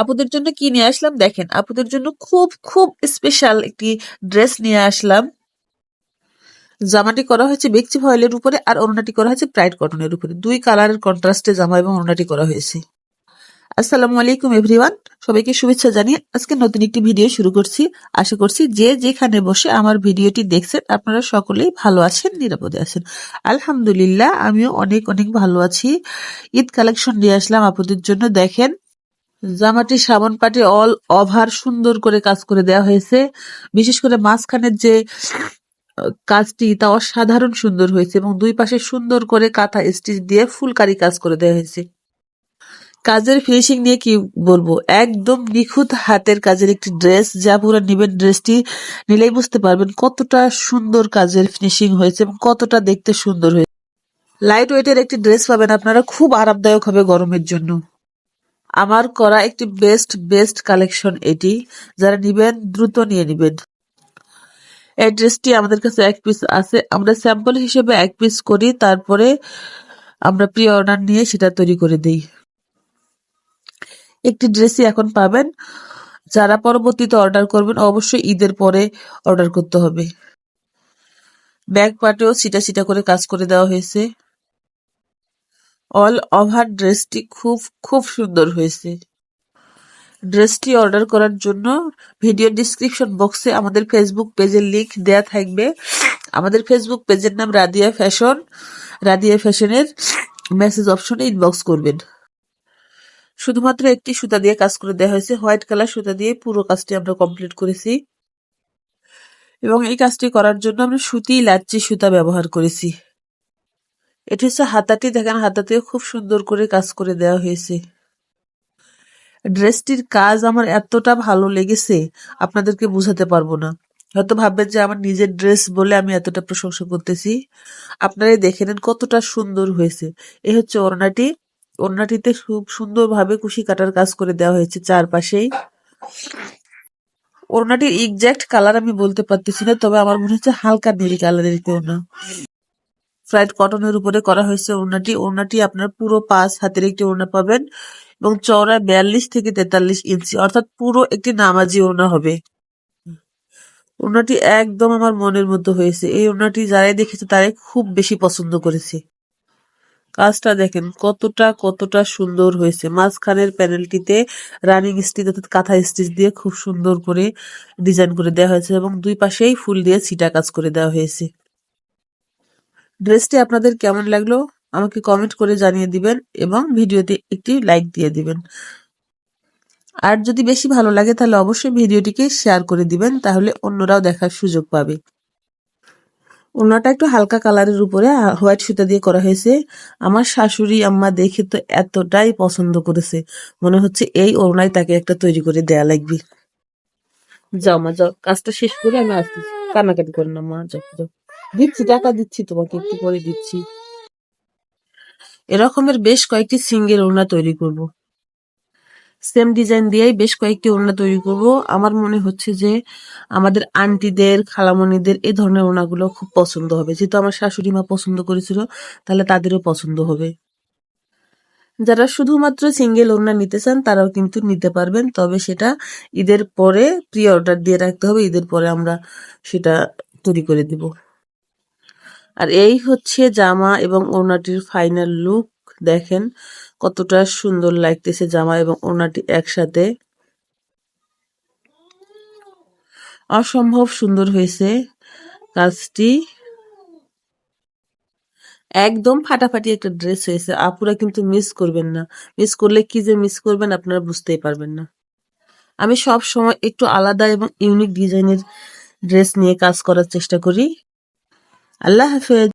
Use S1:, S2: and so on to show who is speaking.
S1: আপুদের জন্য কি নিয়ে আসলাম? দেখেন, আপুদের জন্য খুব খুব স্পেশাল একটি ড্রেস নিয়ে আসলাম। জামাটি করা হয়েছে বেকচি ফয়েলের উপরে আর ওড়নাটি করা হয়েছে ব্রাইট কটনের উপরে। দুই কালারের কন্ট্রাস্টে জামা এবং ওড়নাটি করা হয়েছে। আসসালামু আলাইকুম এভরিওয়ান সবাইকে শুভেচ্ছা জানিয়ে আজকে নতুন একটি ভিডিও শুরু করছি। আশা করছি যে যেখানে বসে আমার ভিডিওটি দেখছেন, আপনারা সকলেই ভালো আছেন, নিরাপদে আছেন। আলহামদুলিল্লাহ, আমিও অনেক অনেক ভালো আছি। ঈদ কালেকশন নিয়ে আসলাম আপনাদের জন্য। দেখেন জামাটি সামন পাটে অল ওভার সুন্দর করে কাজ করে দেওয়া হয়েছে। বিশেষ করে মাঝখানের যে, কাজটি, তা অসাধারণ সুন্দর হয়েছে এবং দুই পাশে সুন্দর করে কাঁথা স্টিচ দিয়ে ফুলকারি কাজ করে দেওয়া হয়েছে। কাজের ফিনিশিং নিয়ে কি বলব? একদম নিখুঁত হাতের কাজের একটি ড্রেস। যা পুরো নিবেন ড্রেসটি, নিলেই বুঝতে পারবেন কতটা সুন্দর কাজের ফিনিশিং হয়েছে এবং কতটা দেখতে সুন্দর হয়েছে। লাইট ওয়েটের একটি ড্রেস পাবেন আপনারা। খুব আরামদায়ক হবে গরমের জন্য। আমার করা একটি বেস্ট বেস্ট কালেকশন এটি, যারা নিবেন, দ্রুত নিয়ে নিবেন। এই ড্রেসটি আমাদের কাছে এক পিস আছে। আমরা স্যাম্পল হিসেবে এক পিস করি, তারপরে আমরা প্রি অর্ডার নিয়ে সেটা তৈরি করে দিই। একটি ড্রেসই এখন পাবেন। যারা পরবর্তীতে অর্ডার করবেন, অবশ্যই ঈদের পরে অর্ডার করতে হবে। ব্যাক পার্টেও সিটা সিটা করে কাজ করে দেওয়া হয়েছে। অল ওভার ড্রেসটি খুব খুব সুন্দর হয়েছে। ড্রেসটি অর্ডার করার জন্য ভিডিও ডিসক্রিপশন বক্সে আমাদের ফেসবুক পেজের লিংক দেয়া থাকবে। আমাদের ফেসবুক পেজের নাম রাদিয়া ফ্যাশন রাদিয়া ফ্যাশনের মেসেজ অপশনে ইনবক্স করবেন। শুধুমাত্র একটি সুতা দিয়ে কাজ করে দেওয়া হয়েছে। হোয়াইট কালার সুতা দিয়ে পুরো কাজটি আমরা কমপ্লিট করেছি। এবং এই কাজটি করার জন্য আমরা সুতি লাচ্ছি সুতা ব্যবহার করেছি। এটি হচ্ছে হাতাটি, দেখেন হাতাতেও খুব সুন্দর করে কাজ করে দেওয়া হয়েছে। ড্রেসটির কাজ আমার এতটা ভালো লেগেছে, আপনাদেরকে বোঝাতে পারব না। হয়তো ভাববেন যে আমার নিজের ড্রেস বলে আমি এতটা প্রশংসা করতেছি। আপনারাই দেখে নেন কতটা সুন্দর হয়েছে। এ হচ্ছে ওড়নাটি। ওড়নাটিতে খুব সুন্দরভাবে কুশি কাটার কাজ করে দেওয়া হয়েছে চারপাশেই। ওড়নাটির এক্সাক্ট কালার আমি বলতে পারতেছি না, তবে আমার মনে হচ্ছে হালকা নীল কালারের একটি ওড়না। ফ্রাইড কটনের উপরে করা হয়েছে ওড়নাটি। ওড়নাটি আপনার পুরো পাঁচ হাতের একটি ওড়না পাবেন এবং চওড়া বিয়াল্লিশ থেকে তেতাল্লিশ ইঞ্চি, অর্থাৎ পুরো একটি নামাজি ওড়না হবে। ওড়নাটি একদম আমার মনের মতো হয়েছে। এই ওড়নাটি যারাই দেখেছে তারাই খুব বেশি পছন্দ করেছে। কাজটা দেখেন, কতটা কতটা সুন্দর হয়েছে। মাঝখানের প্যানেলটিতে রানিং স্টিচ, অর্থাৎ কাঁথা স্টিচ দিয়ে খুব সুন্দর করে ডিজাইন করে দেওয়া হয়েছে এবং দুই পাশেই ফুল দিয়ে ছিটা কাজ করে দেওয়া হয়েছে। ড্রেসটি আপনাদের কেমন লাগল, আমাকে কমেন্ট করে জানিয়ে দিবেন এবং ভিডিওতে একটি লাইক দিয়ে দিবেন। আর যদি বেশি ভালো লাগে, তাহলে অবশ্যই ভিডিওটিকে শেয়ার করে দিবেন, তাহলে অন্যরাও দেখার সুযোগ পাবে। ওড়নাটা একটু হালকা কালারের উপরে হোয়াইট সুতা দিয়ে করা হয়েছে। আমার শাশুড়ি, আম্মা দেখে তো এতটাই পছন্দ করেছে। মনে হচ্ছে এই ওড়নায় তাকে একটা তৈরি করে দেয়া লাগবে। যাও মা, যাও, কাজটা শেষ করে আমি আসতেছি। কান্নাকাটি করে না মা, যাও যাও। দিচ্ছি, টাকা দিচ্ছি, তোমাকে একটু পরে দিচ্ছি। এরকমের বেশ কয়েকটি সিঙ্গেল ওড়না তৈরি করব। সেম ডিজাইন দিয়েই বেশ কয়েকটি ওড়না তৈরি করব। আমার মনে হচ্ছে যে আমাদের আন্টিদের, খালামণিদের এই ধরনের ওড়নাগুলো খুব পছন্দ হবে। যেহেতু আমার শাশুড়ি মা পছন্দ করেছিল, তাহলে তাদেরও পছন্দ হবে। যারা শুধুমাত্র সিঙ্গেল ওড়না নিতে চান, তারাও কিন্তু নিতে পারবেন। তবে সেটা ঈদের পরে প্রি অর্ডার দিয়ে রাখতে হবে। ঈদের পরে আমরা সেটা তৈরি করে দিব। আর এই হচ্ছে জামা এবং ওড়নাটির ফাইনাল লুক দেখেন কতটা সুন্দর লাগতেছে জামা এবং ওড়নাটি একসাথে। অসম্ভব সুন্দর হয়েছে কাজটি। একদম ফাটাফাটি একটা ড্রেস হয়েছে, আপুরা কিন্তু মিস করবেন না। মিস করলে কি যে মিস করবেন আপনারা বুঝতেই পারবেন না। আমি সব সময় একটু আলাদা এবং ইউনিক ডিজাইনের ড্রেস নিয়ে কাজ করার চেষ্টা করি। الله في